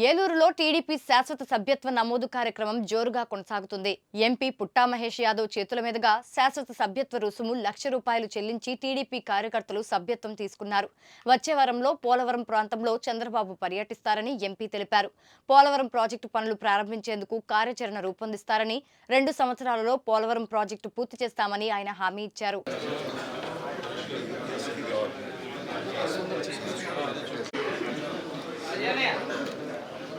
ఏలూరులో టీడీపీ శాశ్వత సభ్యత్వ నమోదు కార్యక్రమం జోరుగా కొనసాగుతుంది. ఎంపీ పుట్టా మహేష్ యాదవ్ చేతుల మీదుగా శాశ్వత సభ్యత్వ రుసుము లక్ష రూపాయలు చెల్లించి టీడీపీ కార్యకర్తలు సభ్యత్వం తీసుకున్నారు. వచ్చే వారంలో పోలవరం ప్రాంతంలో చంద్రబాబు పర్యటిస్తారని ఎంపీ తెలిపారు. పోలవరం ప్రాజెక్టు పనులు ప్రారంభించేందుకు కార్యాచరణ రూపొందిస్తారని రెండు సంవత్సరాలలో పోలవరం ప్రాజెక్టు పూర్తి చేస్తామని ఆయన హామీ ఇచ్చారు.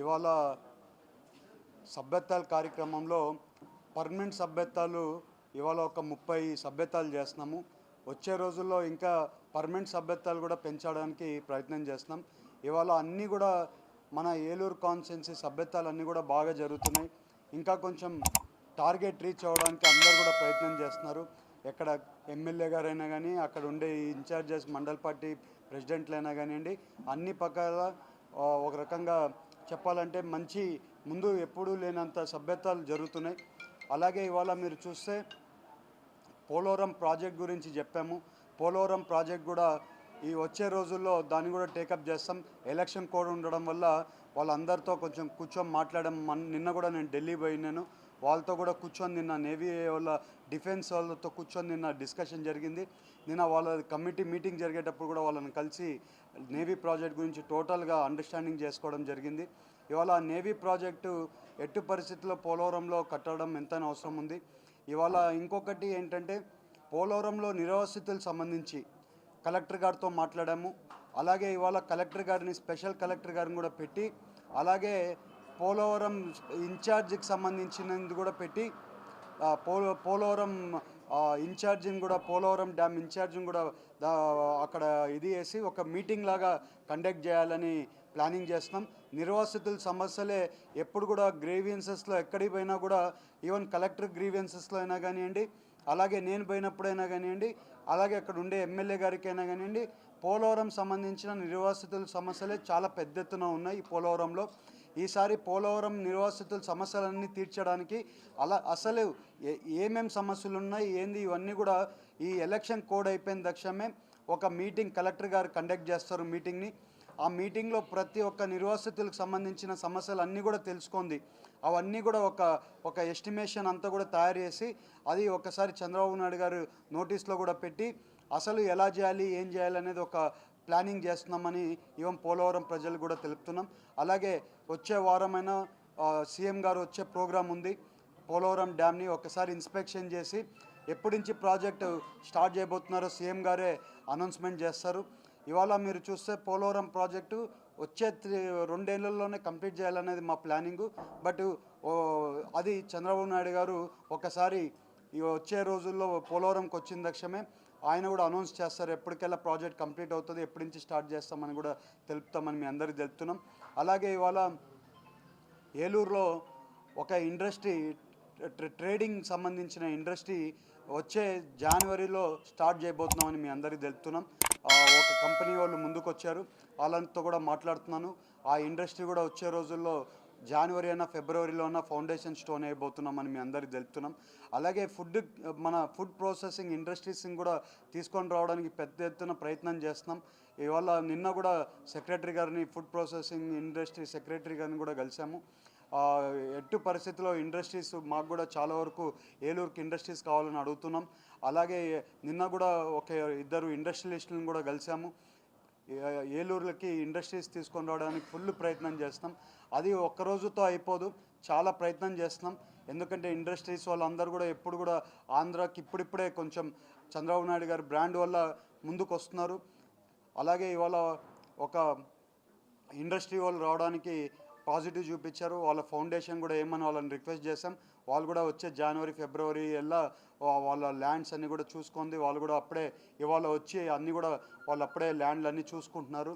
ఇవాళ సభ్యత్వాల కార్యక్రమంలో పర్మనెంట్ సభ్యత్వాలు ఇవాళ ఒక ముప్పై సభ్యత్వాలు చేస్తున్నాము. వచ్చే రోజుల్లో ఇంకా పర్మనెంట్ సభ్యత్వాలు కూడా పెంచడానికి ప్రయత్నం చేస్తున్నాం. ఇవాళ అన్నీ కూడా మన ఏలూరు కాన్స్టిట్యున్సీ సభ్యత్వాలు అన్నీ కూడా బాగా జరుగుతున్నాయి. ఇంకా కొంచెం టార్గెట్ రీచ్ అవ్వడానికి అందరూ కూడా ప్రయత్నం చేస్తున్నారు. ఎక్కడ ఎమ్మెల్యే గారైనా కానీ అక్కడ ఉండే ఇన్ఛార్జెస్ మండల్ పార్టీ ప్రెసిడెంట్లైనా కానివ్వండి అన్ని పక్కల ఒక రకంగా చెప్పాలంటే మంచి ముందు ఎప్పుడూ లేనంత సభ్యతలు జరుగుతున్నాయి. అలాగే ఇవాళ మీరు చూస్తే పోలవరం ప్రాజెక్ట్ గురించి చెప్పాము. పోలవరం ప్రాజెక్ట్ కూడా ఈ వచ్చే రోజుల్లో దాన్ని కూడా టేకప్ చేస్తాం. ఎలక్షన్ కోడ్ ఉండడం వల్ల వాళ్ళందరితో కొంచెం కూర్చొని మాట్లాడడం. నిన్న కూడా నేను ఢిల్లీ పోయినాను వాళ్ళతో కూడా కూర్చొని నిన్న నేవీ వాళ్ళ డిఫెన్స్ వాళ్ళతో కూర్చొని నిన్న డిస్కషన్ జరిగింది. నిన్న వాళ్ళ కమిటీ మీటింగ్ జరిగేటప్పుడు కూడా వాళ్ళని కలిసి నేవీ ప్రాజెక్ట్ గురించి టోటల్గా అండర్స్టాండింగ్ చేసుకోవడం జరిగింది. ఇవాళ నేవీ ప్రాజెక్టు ఎట్టి పరిస్థితుల్లో పోలవరంలో కట్టడం ఎంతైనా అవసరం ఉంది. ఇవాళ ఇంకొకటి ఏంటంటే పోలవరంలో నిర్వాసితులకు సంబంధించి కలెక్టర్ గారితో మాట్లాడాము. అలాగే ఇవాళ కలెక్టర్ గారిని స్పెషల్ కలెక్టర్ గారిని కూడా పెట్టి అలాగే పోలవరం ఇన్ఛార్జికి సంబంధించినది కూడా పెట్టి పోలో పోలవరం ఆ, ఇన్ఛార్జిని కూడా పోలవరం డ్యామ్ ఇన్ఛార్జిని కూడా అక్కడ ఇది వేసి ఒక మీటింగ్ లాగా కండక్ట్ చేయాలని ప్లానింగ్ చేస్తున్నాం. నిర్వాసితుల సమస్యలే ఎప్పుడు కూడా గ్రీవియన్సెస్లో ఎక్కడికి పోయినా కూడా ఈవెన్ కలెక్టర్ గ్రీవియన్సెస్లో అయినా కానివ్వండి అలాగే నేను పోయినప్పుడైనా కానివ్వండి అలాగే అక్కడ ఉండే ఎమ్మెల్యే గారికైనా కానివ్వండి పోలవరం సంబంధించిన నిర్వాసితుల సమస్యలే చాలా పెద్ద ఎత్తున ఉన్నాయి ఈ పోలవరంలో ఈసారి పోలవరం నిర్వాసితుల సమస్యలన్నీ తీర్చడానికి అలా అసలు ఏ- ఏమేం సమస్యలు ఉన్నాయి ఏంది ఇవన్నీ కూడా ఈ ఎలక్షన్ కోడ్ అయిపోయిన తక్షణమే ఒక మీటింగ్ కలెక్టర్ గారు కండక్ట్ చేస్తారు మీటింగ్ని. ఆ మీటింగ్లో ప్రతి ఒక్క నిర్వాసితులకు సంబంధించిన సమస్యలు అన్నీ కూడా తెలుసుకుంది. అవన్నీ కూడా ఒక ఒక ఎస్టిమేషన్ అంతా కూడా తయారు చేసి అది ఒకసారి చంద్రబాబు నాయుడు గారు నోటీస్లో కూడా పెట్టి అసలు ఎలా చేయాలి ఏం చేయాలి అనేది ఒక ప్లానింగ్ చేస్తున్నామని ఈవెన్ పోలవరం ప్రజలు కూడా తెలుపుతున్నాం. అలాగే వచ్చే వారమైన సీఎం గారు వచ్చే ప్రోగ్రాం ఉంది. పోలవరం డ్యామ్ని ఒకసారి ఇన్స్పెక్షన్ చేసి ఎప్పటి నుంచి ప్రాజెక్టు స్టార్ట్ చేయబోతున్నారో సీఎం గారే అనౌన్స్మెంట్ చేస్తారు. ఇవాళ మీరు చూస్తే పోలవరం ప్రాజెక్టు వచ్చే త్రీ రెండేళ్ళలోనే కంప్లీట్ చేయాలనేది మా ప్లానింగు. బట్ అది చంద్రబాబు నాయుడు గారు ఒకసారి వచ్చే రోజుల్లో పోలవరంకి వచ్చిన దక్షమే ఆయన కూడా అనౌన్స్ చేస్తారు ఎప్పటికెల్లా ప్రాజెక్ట్ కంప్లీట్ అవుతుంది ఎప్పటి నుంచి స్టార్ట్ చేస్తామని కూడా తెలుపుతామని మీ అందరికీ తెలుపుతున్నాం. అలాగే ఇవాళ ఏలూరులో ఒక ఇండస్ట్రీ ట్రేడింగ్ సంబంధించిన ఇండస్ట్రీ వచ్చే జనవరిలో స్టార్ట్ చేయబోతున్నామని మీ అందరికీ తెలుపుతున్నాం. ఒక కంపెనీ వాళ్ళు ముందుకు వచ్చారు వాళ్ళతో కూడా మాట్లాడుతున్నాను. ఆ ఇండస్ట్రీ కూడా వచ్చే రోజుల్లో జనవరి అయినా ఫిబ్రవరిలో అయినా ఫౌండేషన్ స్టోన్ అయిపోతున్నామని మీ అందరికీ తెలుపుతున్నాం. అలాగే ఫుడ్ మన ఫుడ్ ప్రాసెసింగ్ ఇండస్ట్రీస్ని కూడా తీసుకొని రావడానికి పెద్ద ఎత్తున ప్రయత్నం చేస్తున్నాం. ఇవాళ నిన్న కూడా సెక్రటరీ గారిని ఫుడ్ ప్రాసెసింగ్ ఇండస్ట్రీ సెక్రటరీ గారిని కూడా కలిసాము. ఎట్టు పరిస్థితిలో ఇండస్ట్రీస్ మాకు కూడా చాలా వరకు ఏలూరుకి ఇండస్ట్రీస్ కావాలని అడుగుతున్నాం. అలాగే నిన్న కూడా ఒక ఇద్దరు ఇండస్ట్రియలిస్టులను కూడా కలిసాము. ఏలూరులకి ఇండస్ట్రీస్ తీసుకొని రావడానికి ఫుల్ ప్రయత్నం చేస్తాం. అది ఒక్క రోజుతో అయిపోదు. చాలా ప్రయత్నం చేస్తున్నాం. ఎందుకంటే ఇండస్ట్రీస్ వాళ్ళందరూ కూడా ఎప్పుడు కూడా ఆంధ్రాకి ఇప్పుడిప్పుడే కొంచెం చంద్రబాబు నాయుడు గారి బ్రాండ్ వల్ల ముందుకు వస్తున్నారు అలాగే ఇవాళ ఒక ఇండస్ట్రీ వాళ్ళు రావడానికి పాజిటివ్ చూపించారు. వాళ్ళ ఫౌండేషన్ కూడా ఏమని వాళ్ళని రిక్వెస్ట్ చేశాం. వాళ్ళు కూడా వచ్చే జనవరి ఫిబ్రవరి ఎలా వాళ్ళ ల్యాండ్స్ అన్నీ కూడా చూసుకుంది. వాళ్ళు కూడా అప్పుడే ఇవాళ వచ్చి అన్నీ కూడా వాళ్ళు అప్పుడే ల్యాండ్లు అన్నీ చూసుకుంటున్నారు.